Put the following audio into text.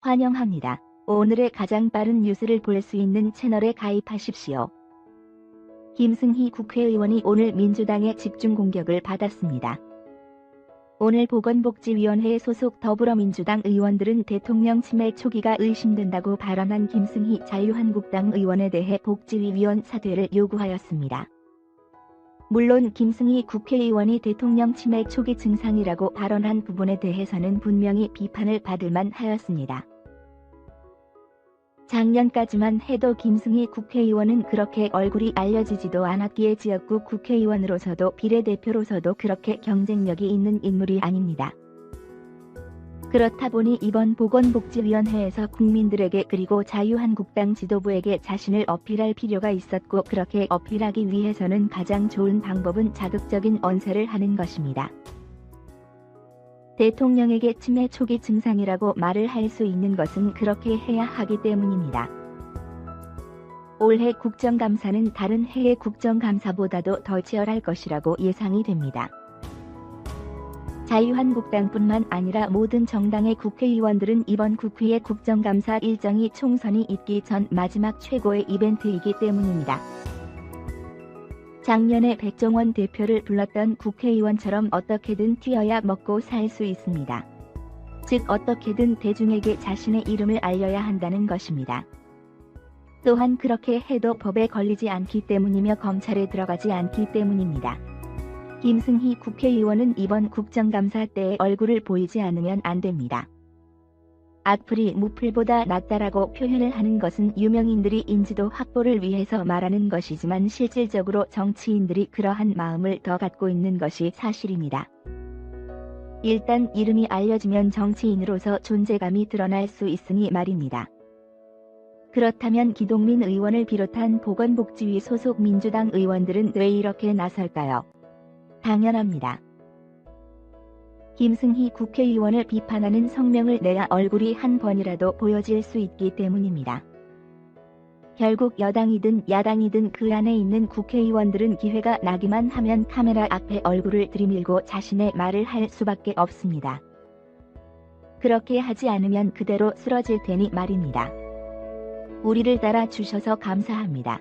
환영합니다. 오늘의 가장 빠른 뉴스를 볼 수 있는 채널에 가입하십시오. 김승희 국회의원이 오늘 민주당의 집중 공격을 받았습니다. 오늘 보건복지위원회 소속 더불어민주당 의원들은 대통령 치매 초기가 의심된다고 발언한 김승희 자유한국당 의원에 대해 복지위 위원 사퇴를 요구하였습니다. 물론 김승희 국회의원이 대통령 치매 초기 증상이라고 발언한 부분에 대해서는 분명히 비판을 받을 만 하였습니다. 작년까지만 해도 김승희 국회의원은 그렇게 얼굴이 알려지지도 않았기에 지역구 국회의원으로서도 비례대표로서도 그렇게 경쟁력이 있는 인물이 아닙니다. 그렇다 보니 이번 보건복지위원회에서 국민들에게 그리고 자유한국당 지도부에게 자신을 어필할 필요가 있었고 그렇게 어필하기 위해서는 가장 좋은 방법은 자극적인 언세를 하는 것입니다. 대통령에게 치매 초기 증상이라고 말을 할 수 있는 것은 그렇게 해야 하기 때문입니다. 올해 국정감사는 다른 해의 국정감사보다도 더 치열할 것이라고 예상이 됩니다. 자유한국당뿐만 아니라 모든 정당의 국회의원들은 이번 국회의 국정감사 일정이 총선이 있기 전 마지막 최고의 이벤트이기 때문입니다. 작년에 백종원 대표를 불렀던 국회의원처럼 어떻게든 튀어야 먹고 살 수 있습니다. 즉 어떻게든 대중에게 자신의 이름을 알려야 한다는 것입니다. 또한 그렇게 해도 법에 걸리지 않기 때문이며 검찰에 들어가지 않기 때문입니다. 김승희 국회의원은 이번 국정감사 때 얼굴을 보이지 않으면 안 됩니다. 악플이 무플보다 낫다라고 표현을 하는 것은 유명인들이 인지도 확보를 위해서 말하는 것이지만 실질적으로 정치인들이 그러한 마음을 더 갖고 있는 것이 사실입니다. 일단 이름이 알려지면 정치인으로서 존재감이 드러날 수 있으니 말입니다. 그렇다면 기동민 의원을 비롯한 보건복지위 소속 민주당 의원들은 왜 이렇게 나설까요? 당연합니다. 김승희 국회의원을 비판하는 성명을 내야 얼굴이 한 번이라도 보여질 수 있기 때문입니다. 결국 여당이든 야당이든 그 안에 있는 국회의원들은 기회가 나기만 하면 카메라 앞에 얼굴을 들이밀고 자신의 말을 할 수밖에 없습니다. 그렇게 하지 않으면 그대로 쓰러질 테니 말입니다. 우리를 따라 주셔서 감사합니다.